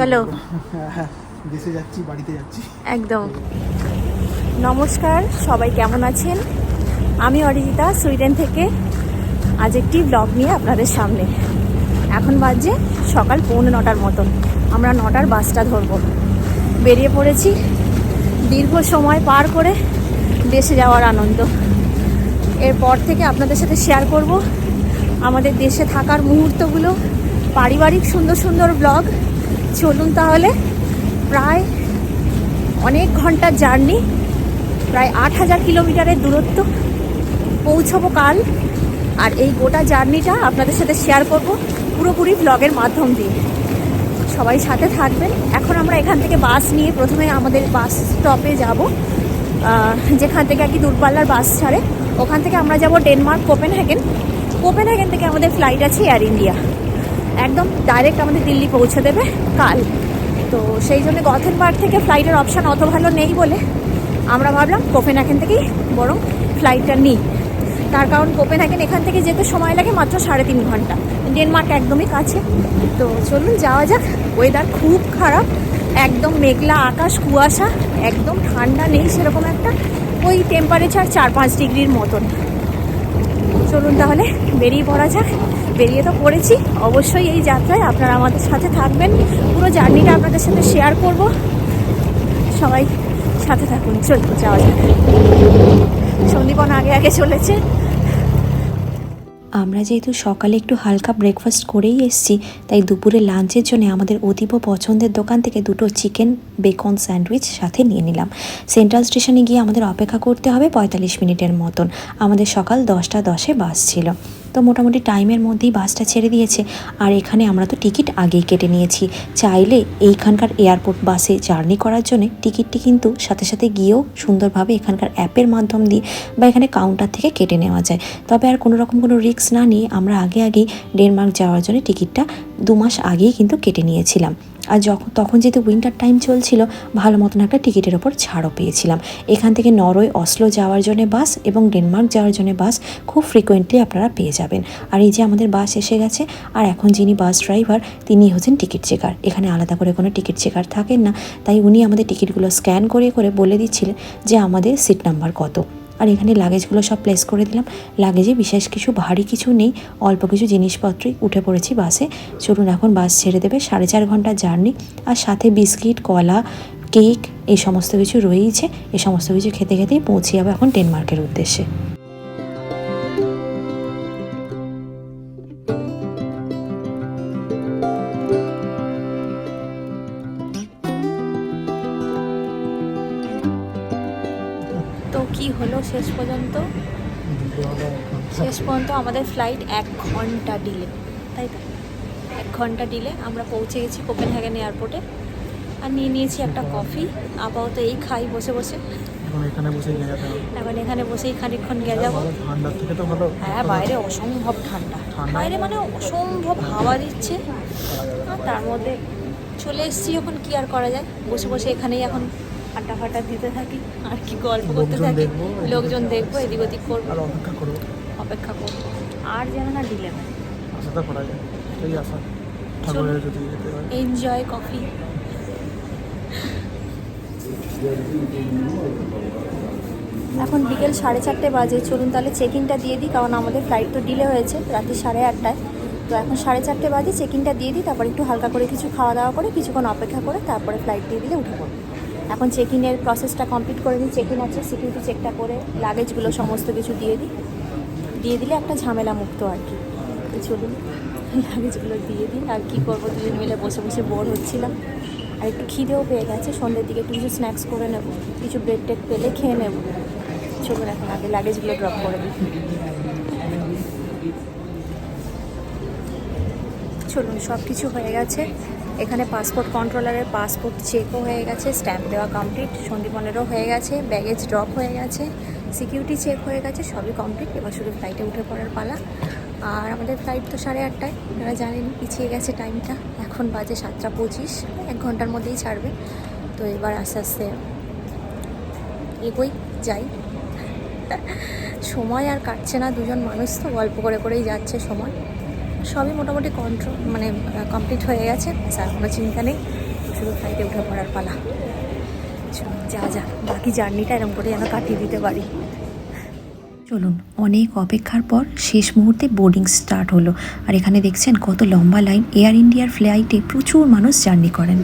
চলো। দেশে যাচ্ছি বাড়িতে যাচ্ছি। একদম। নমস্কার সবাই কেমন আছেন? আমি অরিজিতা সুইডেন থেকে। আজ একটি ব্লগ নিয়ে আপনাদের সামনে। এখন বাজছে সকাল পৌনে নটার মতন। আমরা নটার বাসটা ধরবো। বেরিয়ে পড়েছি দীর্ঘ সময় পার করে দেশে যাওয়ার আনন্দ। এরপর থেকে আপনাদের সাথে শেয়ার করব আমাদের দেশে থাকার মুহূর্তগুলো পারিবারিক সুন্দর সুন্দর ব্লগ চলুন তাহলে। প্রায় অনেক ঘণ্টার জার্নি, প্রায় আট হাজার কিলোমিটারের দূরত্ব পৌঁছবো কাল। আর এই গোটা জার্নিটা আপনাদের সাথে শেয়ার করব পুরোপুরি ব্লগের মাধ্যম দিয়ে। সবাই সাথে থাকবেন। এখন আমরা এখান থেকে বাস নিয়ে প্রথমে আমাদের বাস স্টপে যাব। যেখান থেকে আর কি দূরপাল্লার বাস ছাড়ে। ওখান থেকে আমরা যাব ডেনমার্ক কোপেনহেগেন কোপেনহেগেন থেকে আমাদের ফ্লাইট আছে এয়ার ইন্ডিয়া একদম ডাইরেক্ট আমাদের দিল্লি পৌঁছে দেবে কাল। তো সেই জন্য গথেনবার্গ থেকে ফ্লাইটের অপশান অত ভালো নেই বলে আমরা ভাবলাম কোপেনহেগেন থেকেই বরং ফ্লাইটটা নিই। তার কারণ কোপেন কোপেনহেগেন এখান থেকে যেতে সময় লাগে মাত্র সাড়ে তিন ঘণ্টা। ডেনমার্ক একদমই কাছে। তো চলুন যাওয়া যাক। ওয়েদার খুব খারাপ। একদম মেঘলা আকাশ, কুয়াশা, একদম ঠান্ডা নেই সেরকম একটা। ওই টেম্পারেচার চার পাঁচ ডিগ্রির মতন। চলুন তাহলে, বেরিয়ে পড়া যাক। বেরিয়ে তো পড়েছি। অবশ্যই এই যাত্রায় আপনারা আমাদের সাথে থাকবেন। পুরো জার্নিটা আপনাদের সাথে শেয়ার করব। সবাই সাথে থাকুন। চলুন, যাওয়া যাক। সন্দীপন আগে আগে চলেছে। আমরা যেহেতু সকালে একটু হালকা ব্রেকফাস্ট করেই এসেছি, তাই দুপুরে লাঞ্চের জন্য আমাদের অতীব পছন্দের দোকান থেকে দুটো চিকেন বেকন স্যান্ডউইচ সাথে নিয়ে নিলাম। সেন্ট্রাল স্টেশনে গিয়ে আমাদের অপেক্ষা করতে হবে পঁয়তাল্লিশ মিনিটের মতন। আমাদের সকাল দশটা দশে বাস ছিল। তো মোটামুটি টাইমের মধ্যেই বাসটা ছেড়ে দিয়েছে। আর এখানে আমরা তো টিকিট আগেই কেটে নিয়েছি। চাইলে এইখানকার এয়ারপোর্ট বাসে জার্নি করার জন্য টিকিটটি কিন্তু সাথে সাথে গিয়েও সুন্দরভাবে এখানকার অ্যাপের মাধ্যম দিয়ে বা এখানে কাউন্টার থেকে কেটে নেওয়া যায়। তবে আর কোনো রকম কোনো রিস্ক না নিয়ে আমরা আগে আগেই ডেনমার্ক যাওয়ার জন্য টিকিটটা দু মাস আগেই কিন্তু কেটে নিয়েছিলাম। আর যখন, তখন যেহেতু উইন্টার টাইম চলছিল, ভালো মতন একটা টিকিটের ওপর ছাড়ও পেয়েছিলাম। এখান থেকে নরওয়ে, অসলো যাওয়ার জন্য বাস এবং ডেনমার্ক যাওয়ার জন্য বাস খুব ফ্রিকোয়েন্টলি আপনারা পেয়ে আর এই যে আমাদের বাস এসে গেছে, আর এখন যিনি বাস ড্রাইভার, তিনি হচ্ছেন টিকিট চেকার। এখানে আলাদা করে কোনো টিকিট চেকার থাকেন না। তাই উনি আমাদের টিকিটগুলো স্ক্যান করে করে বলে দিচ্ছিলেন যে আমাদের সিট নাম্বার কত। আর এখানে লাগেজগুলো সব প্লেস করে দিলাম। লাগেজে বিশেষ কিছু ভারী কিছু নেই, অল্প কিছু জিনিসপত্রই উঠে পড়েছি বাসে। চলুন এখন বাস ছেড়ে দেবে। সাড়ে চার ঘণ্টার জার্নি, আর সাথে বিস্কিট, কলা, কেক, এই সমস্ত কিছু রয়েইছে। এই সমস্ত কিছু খেতে খেতেই পৌঁছে যাবে এখন ডেনমার্কের উদ্দেশ্যে। হলো শেষ পর্যন্ত। শেষ পর্যন্ত আমাদের ফ্লাইট এক ঘণ্টা ডিলে তাই তো? এক ঘণ্টা ডিলে আমরা পৌঁছে গেছি কোপেনহেগেন এয়ারপোর্টে আর নিয়ে নিয়েছি একটা কফি আপাতত এই খাই বসে বসে। এখন এখানে বসে গিয়ে যেতে হবে এখন এখানে বসেই খানিকক্ষণ গেজাবো ভালো ঠান্ডার থেকে তো ভালো। হ্যাঁ বাইরে অসম্ভব ঠান্ডা। ঠান্ডা? বাইরে মানে অসম্ভব হাওয়া দিচ্ছে। আর তার মধ্যে চলে এসেছি এখন কি আর করা যায়? বসে বসে এখানেই এখন আড্ডা ফাড্ডা দিতে থাকি আর কি গল্প করতে থাকি লোকজন দেখব এদিক ওদিক করব। আর অপেক্ষা করব। অপেক্ষা করব। আর যেন না ডিলে হয় আশা করা যায়। এই আশা। ঠাকুরের যদি এনজয় কফি এখন বিকেল সাড়ে চারটে বাজে। চলুন তাহলে চেকিংটা দিয়ে দিই কারণ আমাদের ফ্লাইট তো ডিলে হয়েছে রাতে সাড়ে আটটায়। তো এখন সাড়ে চারটে বাজে চেকিংটা দিয়ে দিই তারপর একটু হালকা করে কিছু খাওয়া দাওয়া করে কিছুক্ষণ অপেক্ষা করে তারপরে ফ্লাইট দিয়ে দিলে উঠে পড়ব। এখন চেকিংয়ের প্রসেসটা কমপ্লিট করে দিই চেকিং আছে সিকিউরিটি চেকটা করে লাগেজগুলো সমস্ত কিছু দিয়ে দিই। দিয়ে দিলে একটা ঝামেলা মুক্ত আর কি। চলুন লাগেজগুলো দিয়ে দিন আর কি করব দুজন মিলে বসে বসে বোর হচ্ছিলাম। আর একটু খিদেও পেয়ে গেছে, সন্ধ্যের দিকে একটু কিছু স্ন্যাক্স করে নেব, কিছু ব্রেড টেক পেলে খেয়ে নেব। চলুন এখন আগে লাগেজগুলো ড্রপ করে দিই। চলুন সব কিছু হয়ে গেছে। এখানে পাসপোর্ট কন্ট্রোলারের পাসপোর্ট চেকও হয়ে গেছে স্ট্যাম্প দেওয়া কমপ্লিট সন্দীপনেরও হয়ে গেছে ব্যাগেজ ড্রপ হয়ে গেছে সিকিউরিটি চেক হয়ে গেছে, সবই কমপ্লিট এবার শুধু ফ্লাইটে উঠে পড়ার পালা। আর আমাদের ফ্লাইট তো সাড়ে আটটায়, আপনারা জানেন পিছিয়ে গেছে টাইমটা এখন বাজে সাতটা পঁচিশ, এক ঘণ্টার মধ্যেই ছাড়বে। তো এবার আস্তে আস্তে এগোই, যাই। সময় আর কাটছে না, দুজন মানুষ তো গল্প করে করেই যাচ্ছে সময়। সবই মোটামুটি কন্ট্রোল মানে কমপ্লিট হয়ে গেছে। স্যার কোনো চিন্তা নেই। শুধু ফ্লাইটে উঠে পড়ার পালা। যা যা বাকি জার্নিটা এরকম করে যেন কাটিয়ে দিতে পারি। চলুন অনেক অপেক্ষার পর শেষ মুহূর্তে বোর্ডিং স্টার্ট হলো। আর এখানে দেখছেন কত লম্বা লাইন এয়ার ইন্ডিয়ার ফ্লাইটে প্রচুর মানুষ জার্নি করেন।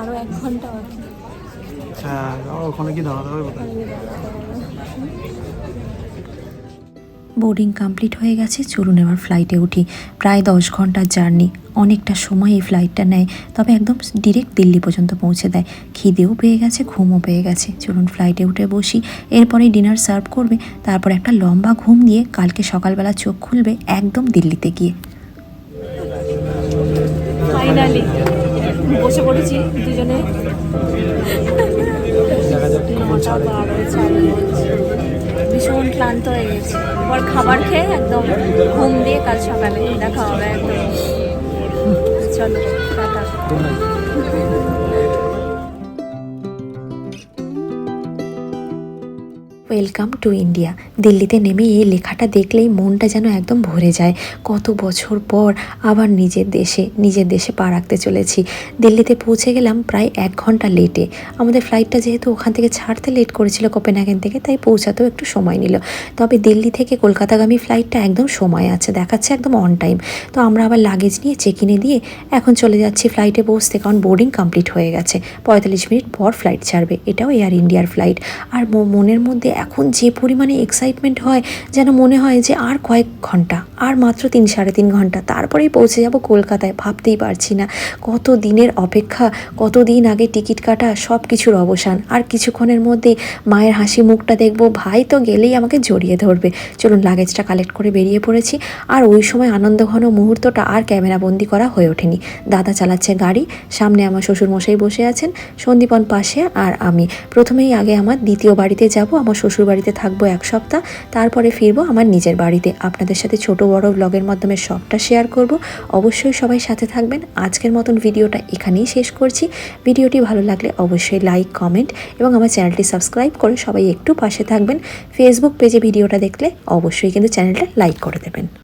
আরও এক ঘণ্টা বাকি। হ্যাঁ ওখানে কি দাঁড়াতে হবে। বোর্ডিং কমপ্লিট হয়ে গেছে, চলুন এবার ফ্লাইটে উঠি। প্রায় দশ ঘণ্টার জার্নি অনেকটা সময় এই ফ্লাইটটা নেয়, তবে একদম ডিরেক্ট দিল্লি পর্যন্ত পৌঁছে দেয়। খিদেও পেয়ে গেছে, ঘুমও পেয়ে গেছে। চলুন ফ্লাইটে উঠে বসি। এরপরে ডিনার সার্ভ করবে, তারপর একটা লম্বা ঘুম দিয়ে কালকে সকালবেলা চোখ খুলবে একদম দিল্লিতে গিয়ে। ফাইনালি বসে পড়েছি দুজনে। নটা বারো ভীষণ ক্লান্ত হয়ে গেছি। আবার খাবার খেয়ে একদম ঘুম দিয়ে কাল সকালে দেখা হবে একদম। চলো, টাটা। ওয়েলকাম টু ইন্ডিয়া দিল্লিতে নেমে এই লেখাটা দেখলেই মনটা যেন একদম ভরে যায়। কত বছর পর আবার নিজের দেশে নিজের দেশে পা রাখতে চলেছি। দিল্লিতে পৌঁছে গেলাম প্রায় এক ঘণ্টা লেটে আমাদের ফ্লাইটটা যেহেতু ওখান থেকে ছাড়তে লেট করেছিল কোপেনহেগেন থেকে, তাই পৌঁছাতেও একটু সময় নিল। তবে দিল্লি থেকে কলকাতাগামী ফ্লাইটটা একদম সময় আছে, দেখাচ্ছে একদম অন টাইম তো আমরা আবার লাগেজ নিয়ে চেক ইনে দিয়ে এখন চলে যাচ্ছি ফ্লাইটে বসতে, কারণ বোর্ডিং কমপ্লিট হয়ে গেছে। পঁয়তাল্লিশ মিনিট পর ফ্লাইট ছাড়বে। এটাও এয়ার ইন্ডিয়ার ফ্লাইট আর মনের মধ্যে এখন যে পরিমাণে এক্সাইটমেন্ট হয়, যেন মনে হয় যে আর কয়েক ঘণ্টা, আর মাত্র তিন, সাড়ে তিন ঘণ্টা, তারপরেই পৌঁছে যাব কলকাতায়, ভাবতেই পারছি না। কত দিনের অপেক্ষা, কত দিন আগে টিকিট কাটা সব কিছুর অবসান। আর কিছুক্ষণের মধ্যে মায়ের হাসি মুখটা দেখব, ভাই তো গেলেই আমাকে জড়িয়ে ধরবে। চলুন লাগেজটা কালেক্ট করে বেরিয়ে পড়েছি। আর ওই সময় আনন্দঘন মুহূর্তটা আর ক্যামেরা বন্দি করা হয়ে ওঠেনি। দাদা চালাচ্ছে গাড়ি, সামনে আমার শ্বশুরমশাই বসে আছেন, সন্দীপন পাশে আর আমি। প্রথমেই আগে আমার দ্বিতীয় বাড়িতে যাব, আমার শ্বশুর বাড়িতে থাকব এক সপ্তাহ, তারপরে ফিরবো আমার নিজের বাড়িতে। আপনাদের সাথে ছোট বড় ব্লগের মাধ্যমে সবটা শেয়ার করব। অবশ্যই সবাই সাথে থাকবেন। আজকের মতন ভিডিওটা এখানেই শেষ করছি। ভিডিওটি ভালো লাগলে অবশ্যই লাইক কমেন্ট এবং আমার চ্যানেলটি সাবস্ক্রাইব করে সবাই একটু পাশে থাকবেন। ফেসবুক পেজে ভিডিওটা দেখলে অবশ্যই কিন্তু চ্যানেলটা লাইক করে দেবেন।